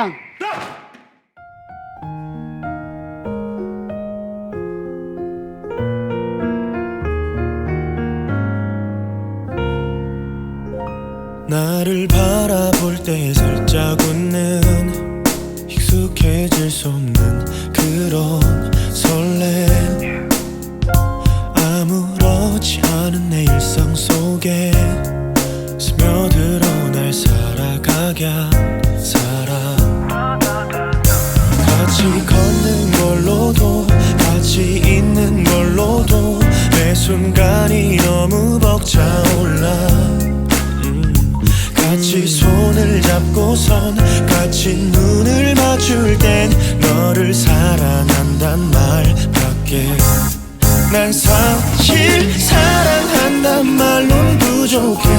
사탕. 나를 바라볼 때 살짝 웃는 익숙해질 수 없는 그런 설렘 아무렇지 않은 내 일상 속에 스며들 같이 걷는 걸로도 같이 있는 걸로도 매 순간이 너무 벅차올라. 음, 같이 손을 잡고선 같이 눈을 맞출 땐 너를 사랑한단 말밖에. 난 사실 사랑한단 말론 부족해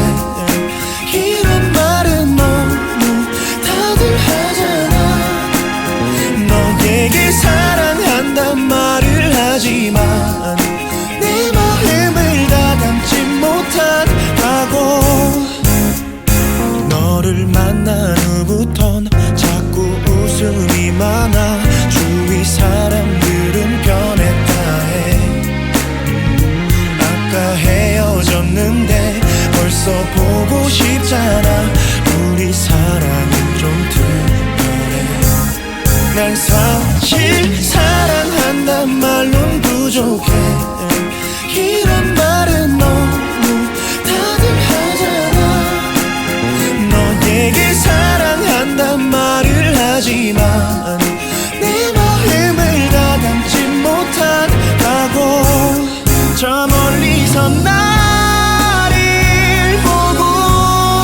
사람들은 변했다 해. 아까 헤어졌는데 벌써 보고 싶잖아. 우리 사랑은 좀 특별해. 난 사실 사랑한단 말론 부족해. 이런 말은 너무 다들 하잖아. 너에게 사랑한단 말을 하지만 저 멀리서 나를 보고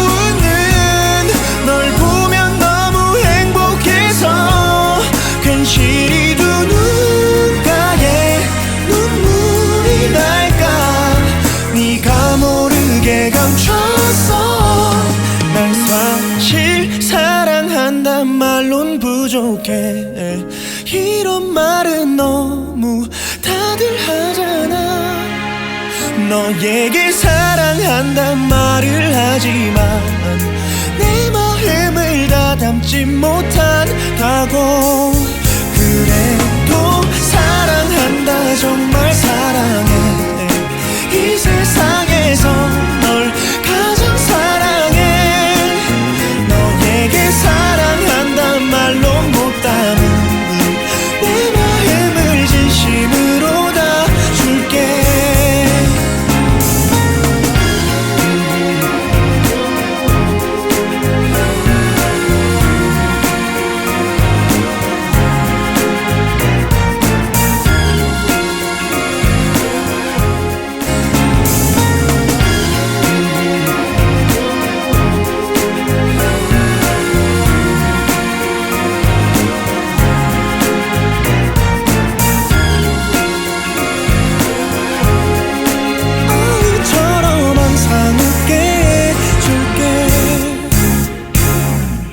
웃는 널 보면 너무 행복해서 괜시리 두 눈가에 눈물이 날까? 네가 모르게 감췄어 난 사실 사랑한단 말론 부족해. 이런 말은 너무 너에게 사랑한단 말을 하지만 내 마음을 다 담지 못한다고